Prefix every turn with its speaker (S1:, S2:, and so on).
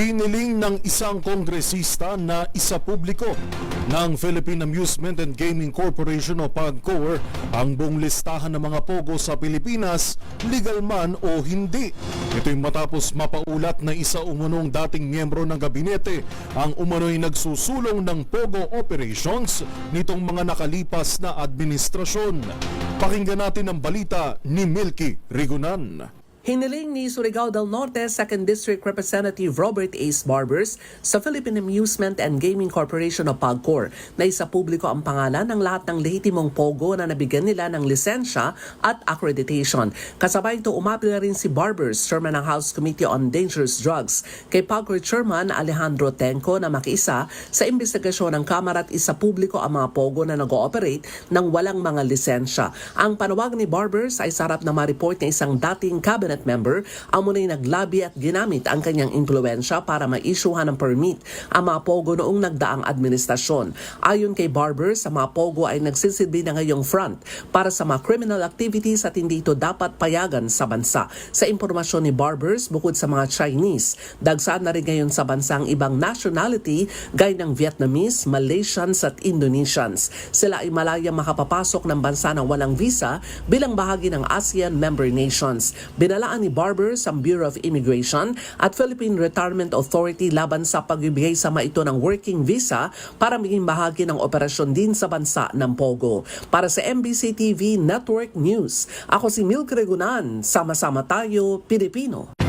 S1: Hiniling ng isang kongresista na isa publiko ng Philippine Amusement and Gaming Corporation o PAGCOR ang buong listahan ng mga pogo sa Pilipinas, legal man o hindi. Ito'y matapos mapaulat na isa umunong dating miyembro ng gabinete ang umano'y nagsusulong ng pogo operations nitong mga nakalipas na administrasyon. Pakinggan natin ang balita ni Milky Rigunan.
S2: Hiniling ni Surigao del Norte 2nd District Representative Robert Ace Barbers sa Philippine Amusement and Gaming Corporation o PAGCOR na isa publiko ang pangalan ng lahat ng lehitimong pogo na nabigyan nila ng lisensya at accreditation. Kasabay ito umapil rin si Barbers, Chairman ng House Committee on Dangerous Drugs, kay PAGCOR Chairman Alejandro Tenco na makiisa sa investigasyon ng Kamara at isa publiko ang mga pogo na nag-ooperate ng walang mga lisensya. Ang panawag ni Barbers ay sarap na ma-report na isang dating cabinet member ang muna'y naglabi at ginamit ang kanyang impluensya para ma-issuehan ng permit ang mga pogo noong nagdaang administrasyon. Ayon kay Barbers, ang mga pogo ay nagsisilbi na ngayong front para sa mga criminal activities at hindi ito dapat payagan sa bansa. Sa impormasyon ni Barbers, bukod sa mga Chinese, dagsaan na rin ngayon sa bansa ang ibang nationality gaya ng Vietnamese, Malaysians at Indonesians. Sila ay malayang makapapasok ng bansa ng walang visa bilang bahagi ng ASEAN member nations. Binalaan ni Barbers ang Bureau of Immigration at Philippine Retirement Authority laban sa pagbibigay sa mga ito ng working visa para maging bahagi ng operasyon din sa bansa ng Pogo. Para sa MBC TV Network News, ako si Milk Regunan. Sama-sama tayo, Pilipino.